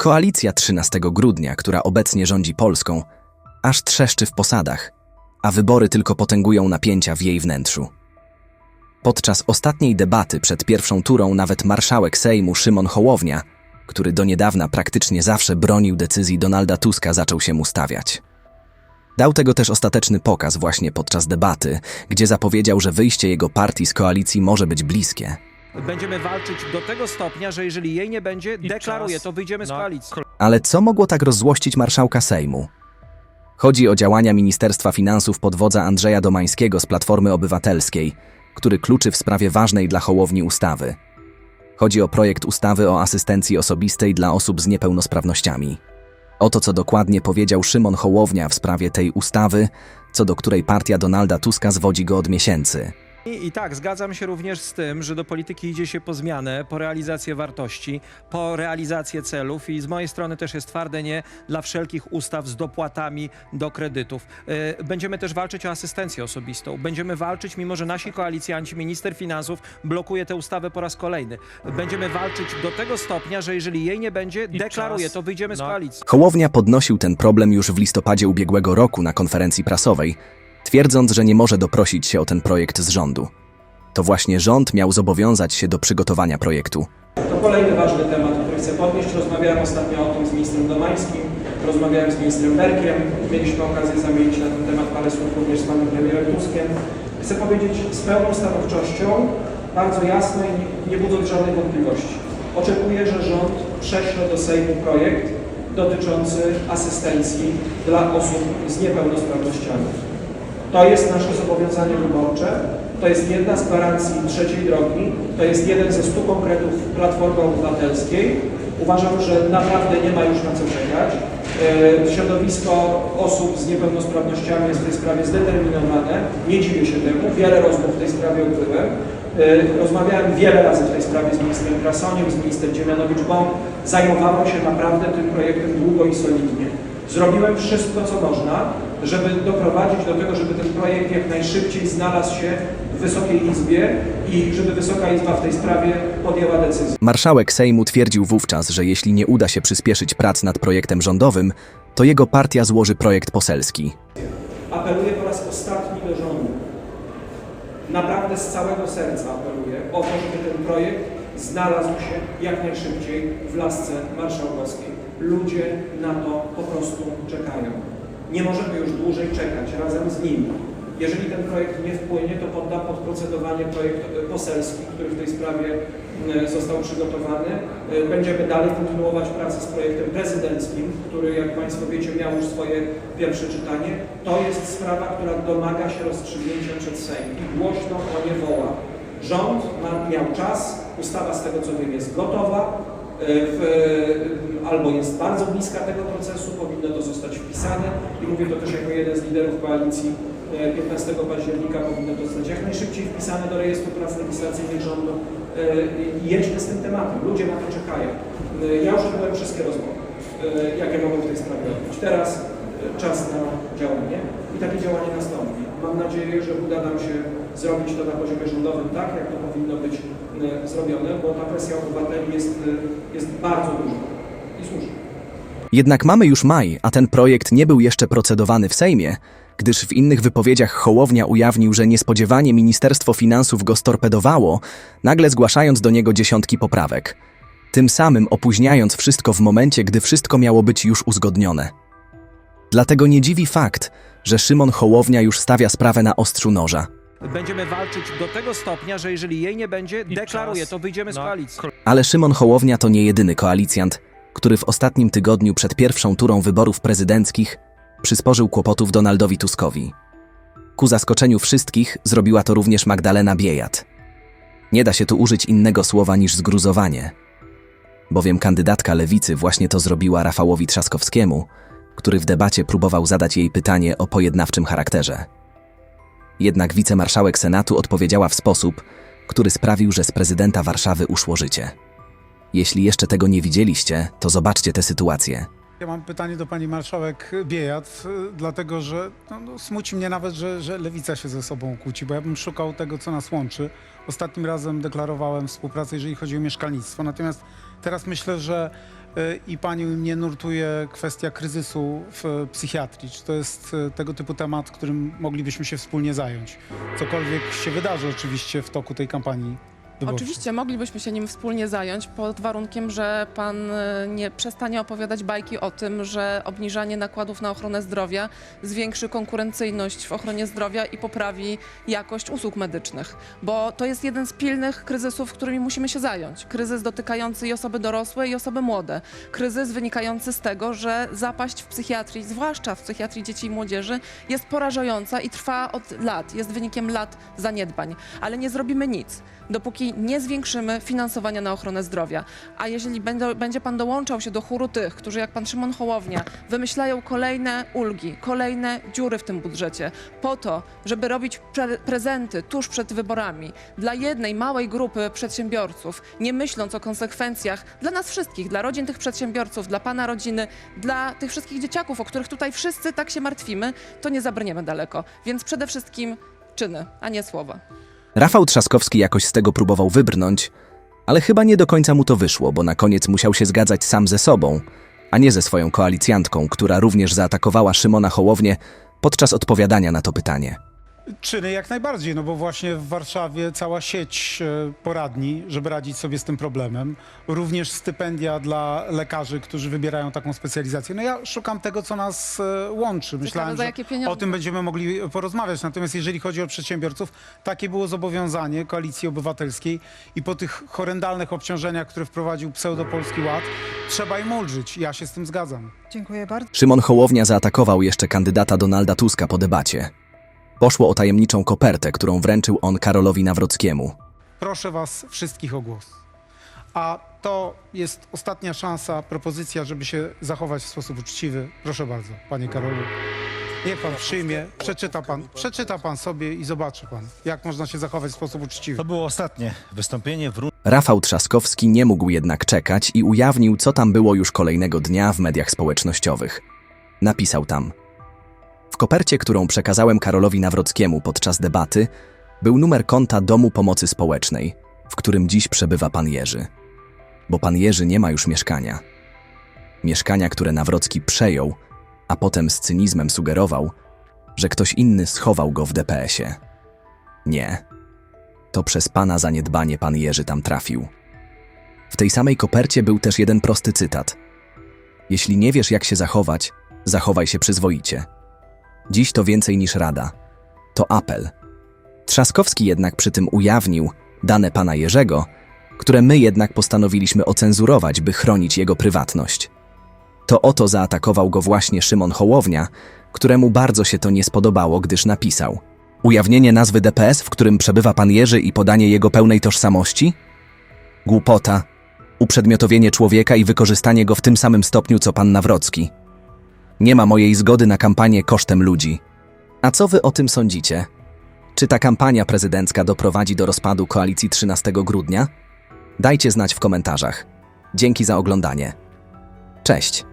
Koalicja 13 grudnia, która obecnie rządzi Polską, aż trzeszczy w posadach, a wybory tylko potęgują napięcia w jej wnętrzu. Podczas ostatniej debaty przed pierwszą turą nawet marszałek Sejmu Szymon Hołownia, który do niedawna praktycznie zawsze bronił decyzji Donalda Tuska, zaczął się mu stawiać. Dał tego też ostateczny pokaz właśnie podczas debaty, gdzie zapowiedział, że wyjście jego partii z koalicji może być bliskie. Będziemy walczyć do tego stopnia, że jeżeli jej nie będzie, deklaruję, czas to wyjdziemy z na koalicji. Ale co mogło tak rozzłościć marszałka Sejmu? Chodzi o działania Ministerstwa Finansów pod wodza Andrzeja Domańskiego z Platformy Obywatelskiej, który kluczy w sprawie ważnej dla Hołowni ustawy. Chodzi o projekt ustawy o asystencji osobistej dla osób z niepełnosprawnościami. Oto co dokładnie powiedział Szymon Hołownia w sprawie tej ustawy, co do której partia Donalda Tuska zwodzi go od miesięcy. I, I tak, zgadzam się również z tym, że do polityki idzie się po zmianę, po realizację wartości, po realizację celów i z mojej strony też jest twarde nie dla wszelkich ustaw z dopłatami do kredytów. Yy, Będziemy też walczyć o asystencję osobistą. Będziemy walczyć, mimo że nasi koalicjanci, minister finansów blokuje tę ustawę po raz kolejny. Będziemy walczyć do tego stopnia, że jeżeli jej nie będzie, deklaruję, czas to wyjdziemy z na- koalicji. Hołownia podnosił ten problem już w listopadzie ubiegłego roku na konferencji prasowej, twierdząc, że nie może doprosić się o ten projekt z rządu. To właśnie rząd miał zobowiązać się do przygotowania projektu. To kolejny ważny temat, który chcę podnieść. Rozmawiałem ostatnio o tym z ministrem Domańskim, rozmawiałem z ministrem Berkiem, mieliśmy okazję zamienić na ten temat parę słów również z panem premierem Tuskiem. Chcę powiedzieć z pełną stanowczością, bardzo jasno i nie- budząc żadnych wątpliwości. Oczekuję, że rząd prześle do Sejmu projekt dotyczący asystencji dla osób z niepełnosprawnościami. To jest nasze zobowiązanie wyborcze. To jest jedna z gwarancji trzeciej drogi. To jest jeden ze stu konkretów Platformy Obywatelskiej. Uważam, że naprawdę nie ma już na co czekać. E, Środowisko osób z niepełnosprawnościami jest w tej sprawie zdeterminowane. Nie dziwię się temu. Wiele rozmów w tej sprawie odbyłem. E, Rozmawiałem wiele razy w tej sprawie z ministrem Krasoniem, z ministrem Dziemianowicz-Bąk. Zajmowałem się naprawdę tym projektem długo i solidnie. Zrobiłem wszystko, co można, żeby doprowadzić do tego, żeby ten projekt jak najszybciej znalazł się w Wysokiej Izbie i żeby Wysoka Izba w tej sprawie podjęła decyzję. Marszałek Sejmu twierdził wówczas, że jeśli nie uda się przyspieszyć prac nad projektem rządowym, to jego partia złoży projekt poselski. Apeluję po raz ostatni do rządu. Naprawdę z całego serca apeluję o to, żeby ten projekt znalazł się jak najszybciej w lasce marszałkowskiej. Ludzie na to po prostu czekają. Nie możemy już dłużej czekać razem z nimi. Jeżeli ten projekt nie wpłynie, to poddam pod procedowanie projekt e, poselski, który w tej sprawie e, został przygotowany. E, Będziemy dalej kontynuować pracę z projektem prezydenckim, który, jak Państwo wiecie, miał już swoje pierwsze czytanie. To jest sprawa, która domaga się rozstrzygnięcia przed Sejm i głośno o nie woła. Rząd ma, miał czas, ustawa z tego co wiem jest gotowa, w, e, albo jest bardzo bliska tego procesu, powinno to zostać wpisane i mówię to też jako jeden z liderów koalicji e, 15 października powinno to zostać jak najszybciej wpisane do rejestru prac legislacyjnych rządu e, i jedźmy z tym tematem. Ludzie na to czekają. E, Ja już odbyłem wszystkie rozmowy, e, jakie mogę w tej sprawie odbyć. Teraz e, czas na działanie i takie działanie nastąpi. Mam nadzieję, że uda nam się zrobić to na poziomie rządowym tak, jak to powinno być e, zrobione, bo ta presja obywateli jest, e, jest bardzo duża i. Jednak mamy już maj, a ten projekt nie był jeszcze procedowany w Sejmie, gdyż w innych wypowiedziach Hołownia ujawnił, że niespodziewanie Ministerstwo Finansów go storpedowało, nagle zgłaszając do niego dziesiątki poprawek. Tym samym opóźniając wszystko w momencie, gdy wszystko miało być już uzgodnione. Dlatego nie dziwi fakt, że Szymon Hołownia już stawia sprawę na ostrzu noża. Będziemy walczyć do tego stopnia, że jeżeli jej nie będzie, deklaruję, czas to wyjdziemy z na koalicji. Ale Szymon Hołownia to nie jedyny koalicjant, który w ostatnim tygodniu przed pierwszą turą wyborów prezydenckich przysporzył kłopotów Donaldowi Tuskowi. Ku zaskoczeniu wszystkich zrobiła to również Magdalena Biejat. Nie da się tu użyć innego słowa niż zgruzowanie, bowiem kandydatka lewicy właśnie to zrobiła Rafałowi Trzaskowskiemu, który w debacie próbował zadać jej pytanie o pojednawczym charakterze. Jednak wicemarszałek Senatu odpowiedziała w sposób, który sprawił, że z prezydenta Warszawy uszło życie. Jeśli jeszcze tego nie widzieliście, to zobaczcie tę sytuację. Ja mam pytanie do pani marszałek Biejat, dlatego że no, no, smuci mnie nawet, że, że lewica się ze sobą kłóci, bo ja bym szukał tego, co nas łączy. Ostatnim razem deklarowałem współpracę, jeżeli chodzi o mieszkalnictwo, natomiast teraz myślę, że y, i pani mnie nurtuje kwestia kryzysu w psychiatrii. Czy to jest y, tego typu temat, którym moglibyśmy się wspólnie zająć? Cokolwiek się wydarzy oczywiście w toku tej kampanii Oczywiście moglibyśmy się nim wspólnie zająć pod warunkiem, że pan e, nie przestanie opowiadać bajki o tym, że obniżanie nakładów na ochronę zdrowia zwiększy konkurencyjność w ochronie zdrowia i poprawi jakość usług medycznych. Bo to jest jeden z pilnych kryzysów, którymi musimy się zająć. Kryzys dotykający i osoby dorosłe, i osoby młode. Kryzys wynikający z tego, że zapaść w psychiatrii, zwłaszcza w psychiatrii dzieci i młodzieży, jest porażająca i trwa od lat. Jest wynikiem lat zaniedbań. Ale nie zrobimy nic, dopóki nie zwiększymy finansowania na ochronę zdrowia. A jeżeli będą, będzie pan dołączał się do chóru tych, którzy jak pan Szymon Hołownia wymyślają kolejne ulgi, kolejne dziury w tym budżecie, po to, żeby robić pre prezenty tuż przed wyborami dla jednej małej grupy przedsiębiorców, nie myśląc o konsekwencjach dla nas wszystkich, dla rodzin tych przedsiębiorców, dla pana rodziny, dla tych wszystkich dzieciaków, o których tutaj wszyscy tak się martwimy, to nie zabrniemy daleko. Więc przede wszystkim czyny, a nie słowa. Rafał Trzaskowski jakoś z tego próbował wybrnąć, ale chyba nie do końca mu to wyszło, bo na koniec musiał się zgadzać sam ze sobą, a nie ze swoją koalicjantką, która również zaatakowała Szymona Hołownię podczas odpowiadania na to pytanie. Czyny jak najbardziej, no bo właśnie w Warszawie cała sieć e, poradni, żeby radzić sobie z tym problemem. Również stypendia dla lekarzy, którzy wybierają taką specjalizację. No ja szukam tego, co nas e, łączy. Myślałem, za że pieniądze. o tym będziemy mogli porozmawiać. Natomiast jeżeli chodzi o przedsiębiorców, takie było zobowiązanie Koalicji Obywatelskiej i po tych horrendalnych obciążeniach, które wprowadził pseudopolski ład, trzeba im ulżyć. Ja się z tym zgadzam. Dziękuję bardzo. Szymon Hołownia zaatakował jeszcze kandydata Donalda Tuska po debacie. Poszło o tajemniczą kopertę, którą wręczył on Karolowi Nawrockiemu. Proszę Was wszystkich o głos. A to jest ostatnia szansa, propozycja, żeby się zachować w sposób uczciwy. Proszę bardzo, Panie Karolu. Niech Pan przyjmie, przeczyta Pan, przeczyta Pan sobie i zobaczy Pan, jak można się zachować w sposób uczciwy. To było ostatnie wystąpienie w rundzie. Rafał Trzaskowski nie mógł jednak czekać i ujawnił, co tam było już kolejnego dnia w mediach społecznościowych. Napisał tam: W kopercie, którą przekazałem Karolowi Nawrockiemu podczas debaty, był numer konta Domu Pomocy Społecznej, w którym dziś przebywa pan Jerzy. Bo pan Jerzy nie ma już mieszkania. Mieszkania, które Nawrocki przejął, a potem z cynizmem sugerował, że ktoś inny schował go w DPS-ie. Nie. To przez pana zaniedbanie pan Jerzy tam trafił. W tej samej kopercie był też jeden prosty cytat. Jeśli nie wiesz, jak się zachować, zachowaj się przyzwoicie. Dziś to więcej niż rada. To apel. Trzaskowski jednak przy tym ujawnił dane pana Jerzego, które my jednak postanowiliśmy ocenzurować, by chronić jego prywatność. To oto zaatakował go właśnie Szymon Hołownia, któremu bardzo się to nie spodobało, gdyż napisał – Ujawnienie nazwy DPS, w którym przebywa pan Jerzy i podanie jego pełnej tożsamości? Głupota, uprzedmiotowienie człowieka i wykorzystanie go w tym samym stopniu co pan Nawrocki. Nie ma mojej zgody na kampanię kosztem ludzi. A co wy o tym sądzicie? Czy ta kampania prezydencka doprowadzi do rozpadu koalicji 13 grudnia? Dajcie znać w komentarzach. Dzięki za oglądanie. Cześć.